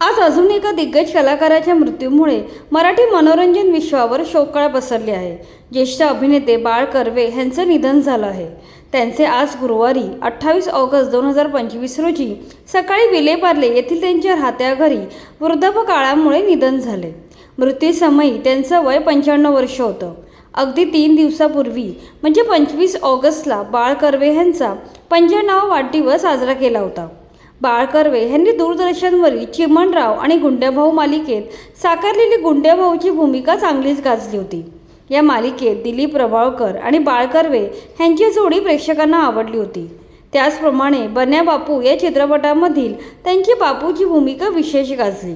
आज अजून एका दिग्गज कलाकाराच्या मृत्यूमुळे मराठी मनोरंजन विश्वावर शोकाळ पसरली आहे. ज्येष्ठ अभिनेते बाळ कर्वे यांचं निधन झालं आहे. त्यांचे आज गुरुवारी अठ्ठावीस ऑगस्ट दोन हजार पंचवीस रोजी सकाळी विलेपार्ले येथील त्यांच्या राहत्या घरी वृद्धापकाळामुळे निधन झाले. मृत्यूसमयी त्यांचं वय पंच्याण्णव वर्ष होतं. अगदी तीन दिवसापूर्वी म्हणजे पंचवीस ऑगस्टला बाळ कर्वे यांचा पंच्याण्णवा वाढदिवस साजरा केला होता. बाळ कर्वे यांनी दूरदर्शनवरील चिमणराव आणि गुंड्याभाऊ मालिकेत साकारलेली गुंड्याभाऊची भूमिका चांगलीच गाजली होती. या मालिकेत दिलीप प्रभावकर आणि बाळ कर्वे यांची जोडी प्रेक्षकांना आवडली होती. त्याचप्रमाणे बन्या बापू या चित्रपटामधील त्यांची बापूची भूमिका विशेष गाजली.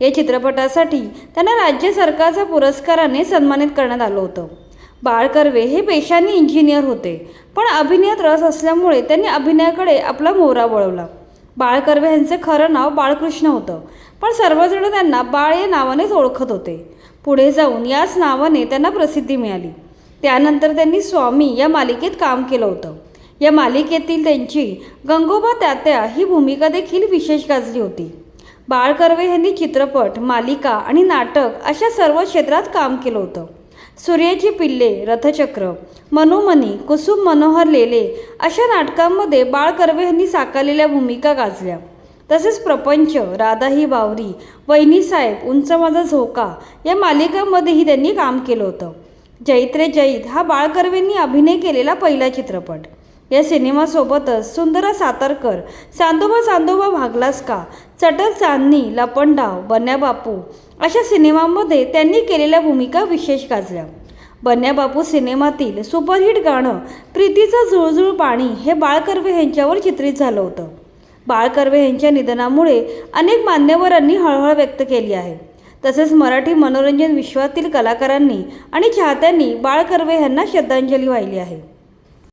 या चित्रपटासाठी त्यांना राज्य सरकारच्या पुरस्काराने सन्मानित करण्यात आलं होतं. बाळ कर्वे हे पेशाने इंजिनियर होते पण अभिनयात रस असल्यामुळे त्यांनी अभिनयाकडे आपला मोहरा वळवला. बाळ कर्वे यांचे खरं नाव बाळकृष्ण होतं. पण सर्वजण त्यांना बाळ या नावानेच ओळखत होते. पुढे जाऊन याच नावाने त्यांना प्रसिद्धी मिळाली. त्यानंतर त्यांनी स्वामी या मालिकेत काम केलं होतं. या मालिकेतील त्यांची गंगोबा तात्या ही भूमिका देखील विशेष गाजली होती. बाळ कर्वे यांनी चित्रपट मालिका आणि नाटक अशा सर्व क्षेत्रात काम केलं होतं. सूर्याची पिल्ले रथचक्र मनोमनी कुसुम मनोहर लेले अशा नाटकांमध्ये बाळ कर्वे यांनी साकारलेल्या भूमिका गाजल्या. तसेच प्रपंच राधा ही बावरी वहिनी साहेब उंच माझा झोका या मालिकांमध्येही त्यांनी काम केलं होतं. जैत्रे जैत हा बाळ कर्वेंनी अभिनय केलेला पहिला चित्रपट. या सिनेमासोबतच सुंदरा सातारकर चांदोबा चांदोबा भागलास का? चटक चांदणी लपंडाव बन्या बापू अशा सिनेमांमध्ये त्यांनी केलेल्या भूमिका विशेष गाजल्या. बन्या बापू सिनेमातील सुपरहिट गाणं प्रीतीचं जुळजुळ पाणी हे बाळ कर्वे यांच्यावर चित्रित झालं होतं. बाळ कर्वे यांच्या निधनामुळे अनेक मान्यवरांनी हळहळ व्यक्त केली आहे. तसेच मराठी मनोरंजन विश्वातील कलाकारांनी आणि चाहत्यांनी बाळ कर्वे यांना श्रद्धांजली वाहिली आहे.